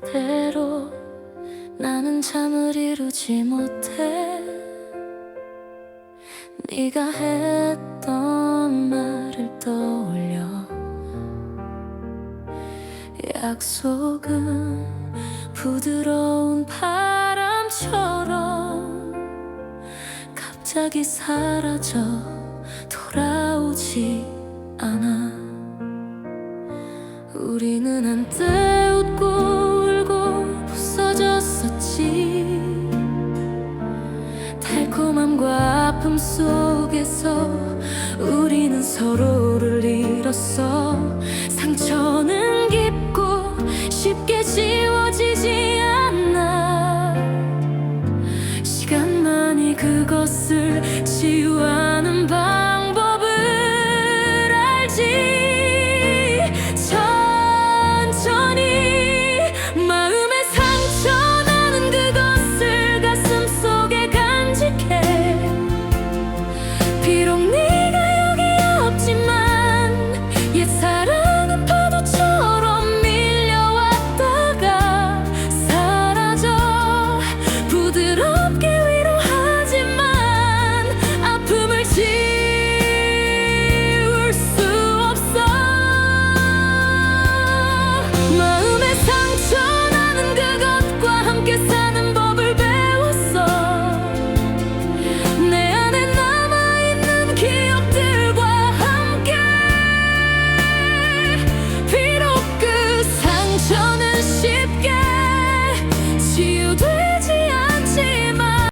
때로 나는 잠을 이루지 못해. 네가 했던 말을 떠올려. 약속은 부드러운 바람처럼 갑자기 사라져 돌아오지 않아. 우리는 한때 웃고 있었지. 달콤함과 아픔 속에서 우리는 서로를 잃었어. 상처는 깊고 쉽게 지워 옛사랑은 파도처럼 밀려왔다가 사라져. 부드럽게